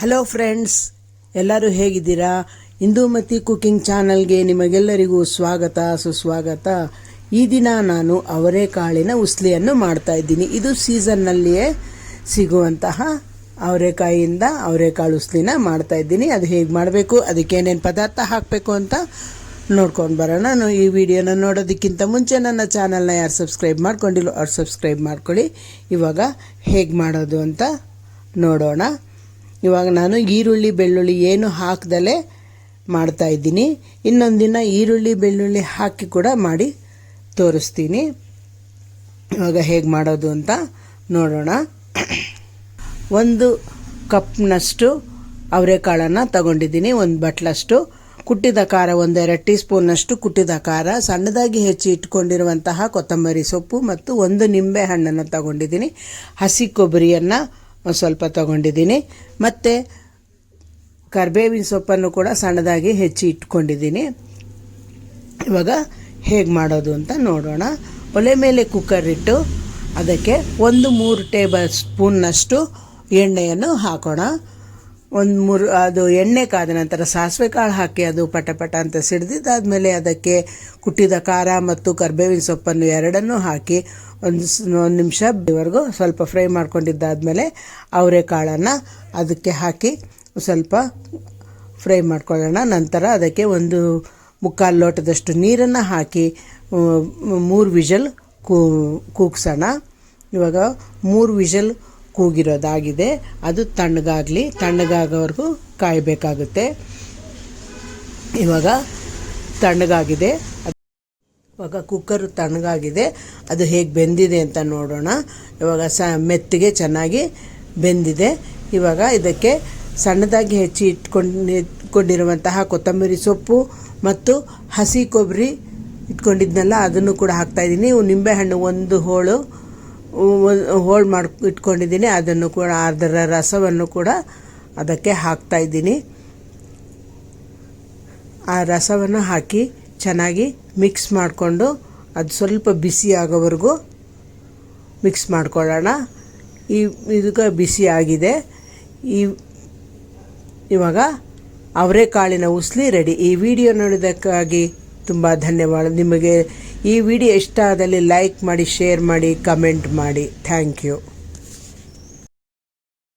Hello friends ಎಲ್ಲರೂ ಹೇಗಿದ್ದೀರಾ? ಇಂದೂಮತಿ cooking ಚಾನಲ್ಗೆ ನಿಮಗೆಲ್ಲರಿಗೂ ಸ್ವಾಗತ, ಸುಸ್ವಾಗತ. ಈ ದಿನ ನಾನು ಅವರೆಕಾಳಿನ ಉಸ್ಲಿಯನ್ನು ಮಾಡ್ತಾ ಇದ್ದೀನಿ. ಇದು ಸೀಸನ್ನಲ್ಲಿಯೇ ಸಿಗುವಂತಹ ಅವರೆಕಾಯಿಯಿಂದ ಅವರೆಕಾಳು ಉಸ್ಲಿನ ಮಾಡ್ತಾ ಇದ್ದೀನಿ. ಅದು ಹೇಗೆ ಮಾಡಬೇಕು, ಅದಕ್ಕೆ ಏನೇನು ಪದಾರ್ಥ ಹಾಕಬೇಕು ಅಂತ ನೋಡ್ಕೊಂಡು ಬರೋಣ. ನಾನು ಈ ವಿಡಿಯೋನ ನೋಡೋದಕ್ಕಿಂತ ಮುಂಚೆ ನನ್ನ ಚಾನಲ್ನ ಯಾರು ಸಬ್ಸ್ಕ್ರೈಬ್ ಮಾಡ್ಕೊಂಡಿಲ್ಲ ಅವ್ರು ಸಬ್ಸ್ಕ್ರೈಬ್ ಮಾಡ್ಕೊಳ್ಳಿ. ಇವಾಗ ಹೇಗೆ ಮಾಡೋದು ಅಂತ ನೋಡೋಣ. ಇವಾಗ ನಾನು ಈರುಳ್ಳಿ, ಬೆಳ್ಳುಳ್ಳಿ ಏನು ಹಾಕ್ದಲೇ ಮಾಡ್ತಾ ಇದ್ದೀನಿ. ಇನ್ನೊಂದು ದಿನ ಈರುಳ್ಳಿ, ಬೆಳ್ಳುಳ್ಳಿ ಹಾಕಿ ಕೂಡ ಮಾಡಿ ತೋರಿಸ್ತೀನಿ. ಇವಾಗ ಹೇಗೆ ಮಾಡೋದು ಅಂತ ನೋಡೋಣ. ಒಂದು ಕಪ್ನಷ್ಟು ಅವರೆಕಾಳನ್ನು ತಗೊಂಡಿದ್ದೀನಿ, ಒಂದು ಬಟ್ಲಷ್ಟು. ಕುಟ್ಟಿದ ಖಾರ ಒಂದೆರಡು ಟೀ ಸ್ಪೂನ್ನಷ್ಟು ಕುಟ್ಟಿದ ಖಾರ. ಸಣ್ಣದಾಗಿ ಹೆಚ್ಚಿ ಇಟ್ಕೊಂಡಿರುವಂತಹ ಕೊತ್ತಂಬರಿ ಸೊಪ್ಪು ಮತ್ತು ಒಂದು ನಿಂಬೆ ಹಣ್ಣನ್ನು ತಗೊಂಡಿದ್ದೀನಿ. ಹಸಿ ಕೊಬ್ಬರಿಯನ್ನು ಸ್ವಲ್ಪ ತಗೊಂಡಿದ್ದೀನಿ. ಮತ್ತು ಕರ್ಬೇವಿನ ಸೊಪ್ಪನ್ನು ಕೂಡ ಸಣ್ಣದಾಗಿ ಹೆಚ್ಚಿ ಇಟ್ಕೊಂಡಿದ್ದೀನಿ. ಇವಾಗ ಹೇಗೆ ಮಾಡೋದು ಅಂತ ನೋಡೋಣ. ಒಲೆ ಮೇಲೆ ಕುಕ್ಕರ್ ಇಟ್ಟು ಅದಕ್ಕೆ ಒಂದು ಮೂರು ಟೇಬಲ್ ಸ್ಪೂನ್ನಷ್ಟು ಎಣ್ಣೆಯನ್ನು ಹಾಕೋಣ. ಒಂದು ಮೂರು, ಅದು ಎಣ್ಣೆ ಕಾದ ನಂತರ ಸಾಸಿವೆ ಕಾಳು ಹಾಕಿ ಅದು ಪಟ ಪಟ ಅಂತ ಸಿಡ್ದಿದ್ದಾದಮೇಲೆ ಅದಕ್ಕೆ ಕುಟ್ಟಿದ ಖಾರ ಮತ್ತು ಕರ್ಬೇವಿನ ಸೊಪ್ಪನ್ನು ಎರಡನ್ನೂ ಹಾಕಿ ಒಂದು ಒಂದು ನಿಮಿಷ ಇವರೆಗೂ ಸ್ವಲ್ಪ ಫ್ರೈ ಮಾಡ್ಕೊಂಡಿದ್ದಾದಮೇಲೆ ಅವರೆಕಾಳನ್ನು ಅದಕ್ಕೆ ಹಾಕಿ ಸ್ವಲ್ಪ ಫ್ರೈ ಮಾಡ್ಕೊಳ್ಳೋಣ. ನಂತರ ಅದಕ್ಕೆ ಒಂದು ಮುಕ್ಕಾಲು ಲೋಟದಷ್ಟು ನೀರನ್ನು ಹಾಕಿ ಮೂರು ವಿಷಲ್ ಕೂ, ಕೂಗ್ಸೋಣ. ಇವಾಗ ಮೂರು ವಿಷಲ್ ಕೂಗಿರೋದಾಗಿದೆ. ಅದು ತಣ್ಣಗಾಗಲಿ, ತಣ್ಣಗಾಗೋವರೆಗೂ ಕಾಯಬೇಕಾಗುತ್ತೆ. ಇವಾಗ ತಣ್ಣಗಾಗಿದೆ. ಇವಾಗ ಕುಕ್ಕರ್ ತಣ್ಣಗಾಗಿದೆ. ಅದು ಹೇಗೆ ಬೆಂದಿದೆ ಅಂತ ನೋಡೋಣ. ಇವಾಗ ಸ, ಮೆತ್ತಿಗೆ ಚೆನ್ನಾಗಿ ಬೆಂದಿದೆ. ಇವಾಗ ಇದಕ್ಕೆ ಸಣ್ಣದಾಗಿ ಹೆಚ್ಚಿ ಇಟ್ಕೊಂಡಿಟ್ಕೊಂಡಿರುವಂತಹ ಕೊತ್ತಂಬರಿ ಸೊಪ್ಪು ಮತ್ತು ಹಸಿ ಕೊಬ್ಬರಿ ಇಟ್ಕೊಂಡಿದ್ನಲ್ಲ, ಅದನ್ನು ಕೂಡ ಹಾಕ್ತಾಯಿದ್ದೀನಿ ನಿಂಬೆಹಣ್ಣು ಒಂದು ಹೋಳು ಹೋಳು ಮಾಡಿ, ಇಟ್ಕೊಂಡಿದ್ದೀನಿ. ಅದನ್ನು ಕೂಡ ಅದರ ರಸವನ್ನು ಕೂಡ ಅದಕ್ಕೆ ಹಾಕ್ತಾ ಇದ್ದೀನಿ. ಆ ರಸವನ್ನು ಹಾಕಿ ಚೆನ್ನಾಗಿ ಮಿಕ್ಸ್ ಮಾಡಿಕೊಂಡು ಅದು ಸ್ವಲ್ಪ ಬಿಸಿ ಆಗೋವರೆಗೂ ಮಿಕ್ಸ್ ಮಾಡ್ಕೊಳ್ಳೋಣ. ಈ ಇದಕ್ಕೆ ಬಿಸಿ ಆಗಿದೆ. ಈ ಇವಾಗ ಅವರೆಕಾಳಿನ ಉಸ್ಲಿ ರೆಡಿ. ಈ ವಿಡಿಯೋ ನೋಡಿದ್ದಕ್ಕಾಗಿ ತುಂಬ ಧನ್ಯವಾದ. ನಿಮಗೆ ಈ ವಿಡಿಯೋ ಇಷ್ಟ ಆದಲ್ಲಿ ಲೈಕ್ ಮಾಡಿ, ಶೇರ್ ಮಾಡಿ, ಕಮೆಂಟ್ ಮಾಡಿ. Thank you.